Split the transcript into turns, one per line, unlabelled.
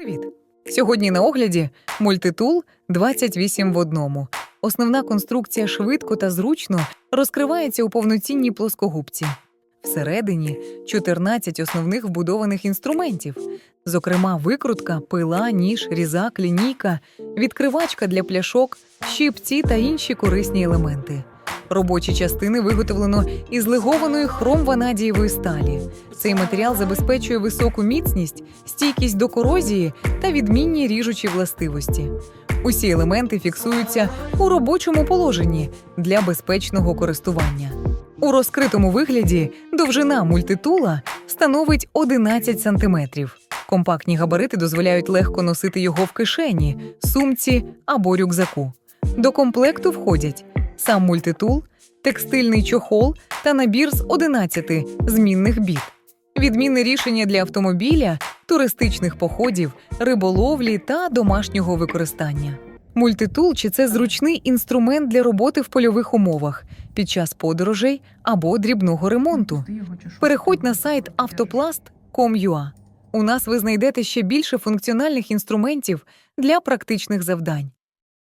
Привіт! Сьогодні на огляді мультитул 28 в одному. Основна конструкція швидко та зручно розкривається у повноцінній плоскогубці. Всередині 14 основних вбудованих інструментів, зокрема, викрутка, пила, ніж, різак, лінійка, відкривачка для пляшок, щипці та інші корисні елементи. Робочі частини виготовлено із легованої хром-ванадієвої сталі. Цей матеріал забезпечує високу міцність, стійкість до корозії та відмінні ріжучі властивості. Усі елементи фіксуються у робочому положенні для безпечного користування. У розкритому вигляді довжина мультитула становить 11 см. Компактні габарити дозволяють легко носити його в кишені, сумці або рюкзаку. До комплекту входять сам мультитул, текстильний чохол та набір з 11 змінних біт. Відмінне рішення для автомобіля, туристичних походів, риболовлі та домашнього використання. Мультитул чи це зручний інструмент для роботи в польових умовах під час подорожей або дрібного ремонту. Переходь на сайт автопласт.com.ua. У нас ви знайдете ще більше функціональних інструментів для практичних завдань.